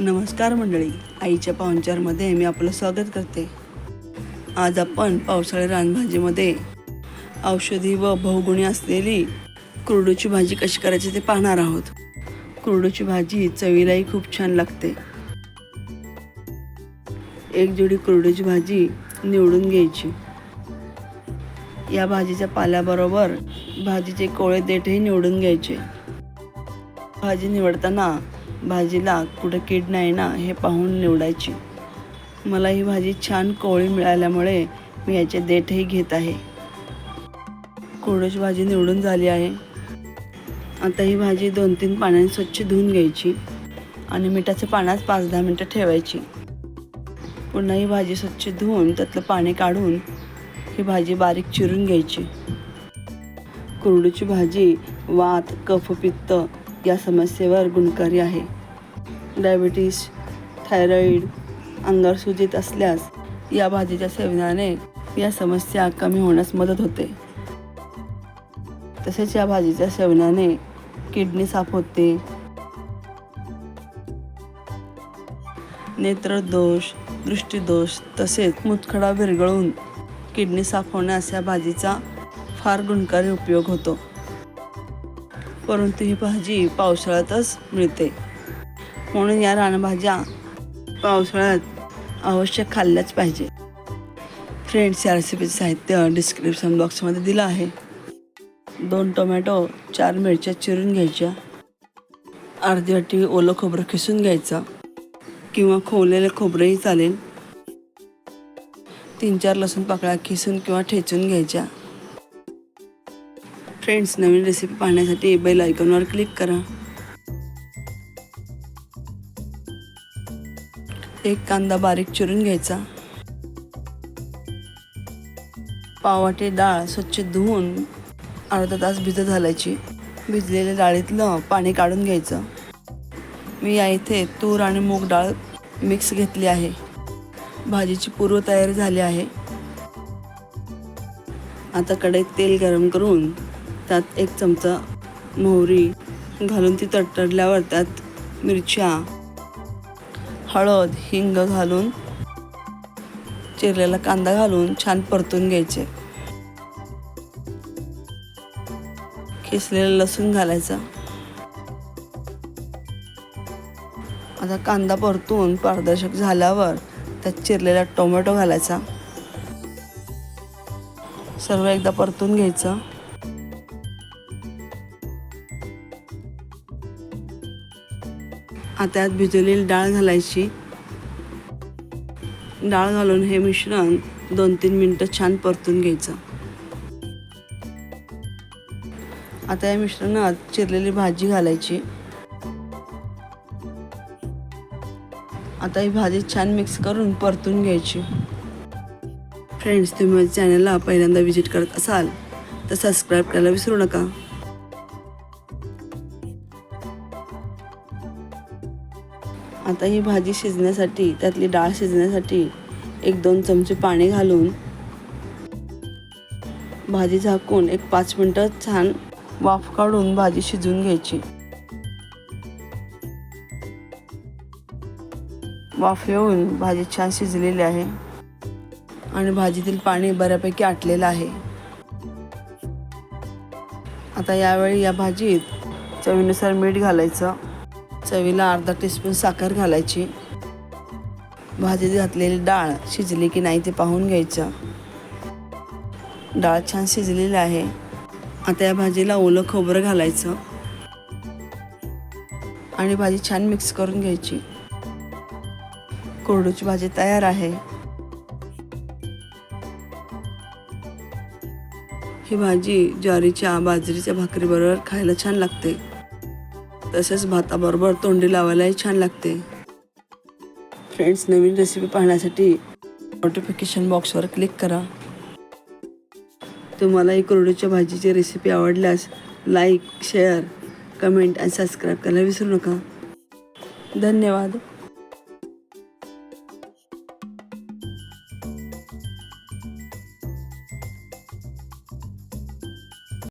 नमस्कार मंडळी. आईच्या पाहुणचारमध्ये मी आपलं स्वागत करते. आज आपण पावसाळी रानभाजीमध्ये औषधी व बहुगुणी असलेली कुरडूची भाजी कशी करायची ते पाहणार आहोत. कुरडूची भाजी चवीलाही खूप छान लागते. एक जोडी कुरडूची भाजी निवडून घ्यायची. या भाजीच्या पाल्याबरोबर भाजीचे कोळे देठही निवडून घ्यायचे. भाजी निवडताना भाजीला कुठं कीड नाही ना हे पाहून निवडायची. मला ही भाजी छान कोवळी मिळाल्यामुळे मी याचे देठही घेत आहे. कोरड्याची भाजी निवडून झाली आहे. आता ही भाजी दोन तीन पाण्याने स्वच्छ धुवून घ्यायची आणि मिठाच्या पाण्यात पाच दहा मिनटं ठेवायची. पुन्हा ही भाजी स्वच्छ धुवून त्यातलं पाणी काढून ही भाजी बारीक चिरून घ्यायची. कुरडूची भाजी वात कफ पित्त या समस्येवर गुणकारी आहे. डायबिटीस थायरॉईड अंगावर सुजित असल्यास या भाजीच्या सेवनाने या समस्या कमी होण्यास मदत होते. तसेच या भाजीच्या सेवनाने किडनी साफ होते. नेत्रदोष दृष्टीदोष तसेच मुतखडा विरघळून किडनी साफ होण्यास या भाजीचा फार गुणकारी उपयोग होतो. परंतु ही भाजी पावसाळ्यातच मिळते. म्हणून या रानभाज्या पावसाळ्यात आवश्यक खाल्ल्याच पाहिजे. फ्रेंड्स या रेसिपीचं साहित्य डिस्क्रिप्शन बॉक्समध्ये दिलं आहे. दोन टोमॅटो चार मिरच्या चिरून घ्यायच्या. अर्धी वाटी ओलं खोबरं खिसून घ्यायचं. किंवा खोवलेलं खोबरंही चालेल. तीन चार लसूण पाकळ्या खिसून किंवा ठेचून घ्यायच्या. फ्रेंड्स नवीन रेसिपी पाहण्यासाठी बेल आयकॉनवर क्लिक करा. एक कांदा बारीक चिरून घ्यायचा. पावाटे डाळ स्वच्छ धुवून अर्धा तास भिजत घालायची. भिजलेल्या डाळीतलं पाणी काढून घ्यायचं. मी या इथे तूर आणि मूग डाळ मिक्स घेतली आहे. भाजीची पूर्वतयारी झाली आहे. आता कढईत तेल गरम करून त्यात एक चमचा मोहरी घालून ती तडतडल्यावर त्यात मिरच्या हळद हिंग घालून चिरलेला कांदा घालून छान परतून घ्यायचे. किसलेलं लसूण घालायचं. आता कांदा परतून पारदर्शक झाल्यावर त्यात चिरलेला टोमॅटो घालायचा. सर्व एकदा परतून घ्यायचं. आता यात भिजवलेली डाळ घालायची. डाळ घालून हे मिश्रण दोन तीन मिनटं छान परतून घ्यायचं. आता या मिश्रणात चिरलेली भाजी घालायची. आता ही भाजी छान मिक्स करून परतून घ्यायची. फ्रेंड्स तुम्ही माझ्या चॅनलला पहिल्यांदा व्हिजिट करत असाल तर सबस्क्राईब करायला विसरू नका. आता ही भाजी शिजण्यासाठी त्यातली डाळ शिजण्यासाठी एक दोन चमचे पाणी घालून भाजी झाकून एक पाच मिनटं छान वाफ काढून भाजी शिजवून घ्यायची. वाफ येऊन भाजी छान शिजलेली आहे आणि भाजीतील पाणी बऱ्यापैकी आटलेलं आहे. आता यावेळी या भाजीत चवीनुसार मीठ घालायचं. चवीला अर्धा टीस्पून साखर घालायची. भाजीत घातलेली डाळ शिजली की नाही ते पाहून घ्यायचं. डाळ छान शिजलेली आहे. आता या भाजीला ओलं खोबरं घालायचं. आणि भाजी छान मिक्स करून घ्यायची. कोरडूची भाजी तयार आहे. ही भाजी ज्वारीच्या बाजरीच्या भाकरीबरोबर खायला छान लागते. तसेच भाताबरोबर तोंडी लावायलाही छान लागते. फ्रेंड्स नवीन रेसिपी पाहण्यासाठी नोटिफिकेशन बॉक्सवर क्लिक करा. तुम्हाला ही कुरडूच्या भाजीची रेसिपी आवडल्यास लाईक शेअर कमेंट आणि सबस्क्राईब करायला विसरू नका. धन्यवाद.